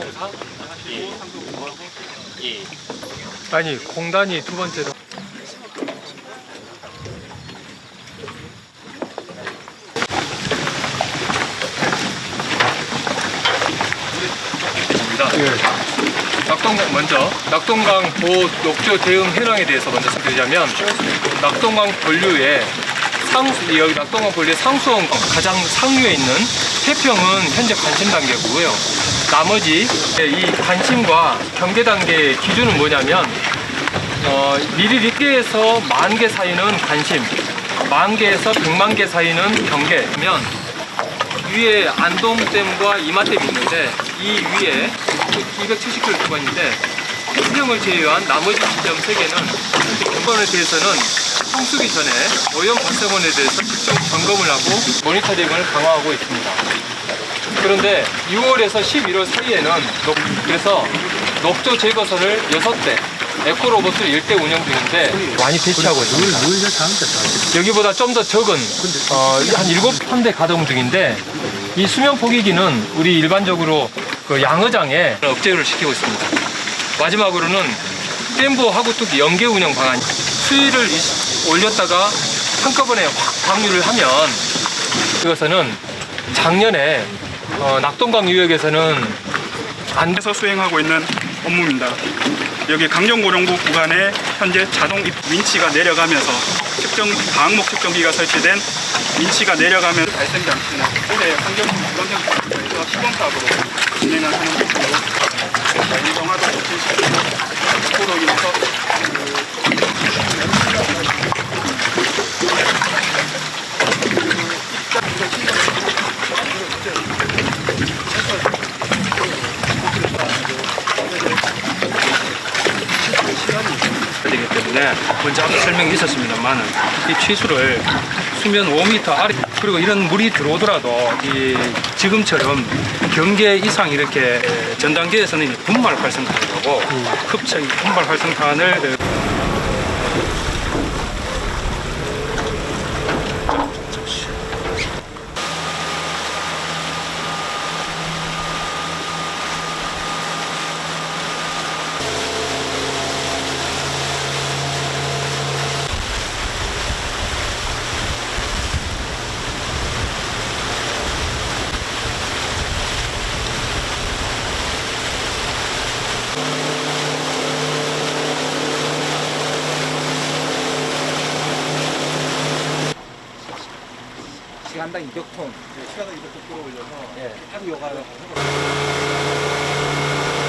304 예. 예. 아니 공단이 두 번째로 예. 낙동강 먼저 낙동강 보호 녹조 대응 현황에 대해서 먼저 설명드리자면 낙동강 본류의 상 여기 낙동강 본류의 상수원 가장 상류에 있는 태평은 현재 관심 단계고요. 나머지 이 관심과 경계 단계의 기준은 뭐냐면 어, 미리리께에서 만 개 사이는 관심, 만 개에서 백만 개 사이는 경계면 위에 안동댐과 이마댐이 있는데 이 위에 270km 구간 인데 수령을 제외한 나머지 지점 3개는 근본에 대해서는 성수기 전에 오염 발생원에 대해서 직접 점검을 하고 모니터링을 강화하고 있습니다. 그런데 6월에서 11월 사이에는 녹, 그래서 녹조 제거선을 6대 에코로봇을 1대 운영 중인데 많이 배치하고 있습니다. 여기보다 좀 더 적은 어, 한 7편대 가동 중인데 이 수면 포기기는 우리 일반적으로 그 양어장에 억제를 시키고 있습니다. 마지막으로는 댐보 하구뚝 연계 운영 방안 수위를 이- 올렸다가 한꺼번에 확 방류를 하면 이것은 작년에 어, 낙동강 유역에서는 안 에서 수행하고 있는 업무입니다. 여기 강정고령부 구간에 현재 자동 입 윈치가 내려가면서 측정 방목 측정기가 설치된 윈치가 내려가면 발생 장치는 올해 환경 환경 시범 사업으로 진행을 하는 것으로 인정하도 조치시키고 도로 인해서 되기 때문에 먼저 앞서 설명이 있었습니다만 이 취수를 수면 5m 아래 그리고 이런 물이 들어오더라도 이 지금처럼 경계 이상 이렇게 전 단계에서는 분말 활성탄이라고 흡착 분말 활성탄을 단당 200톤. 시간당 200톤 끌어올려서 예. 하루 여가를 하고 해버려요.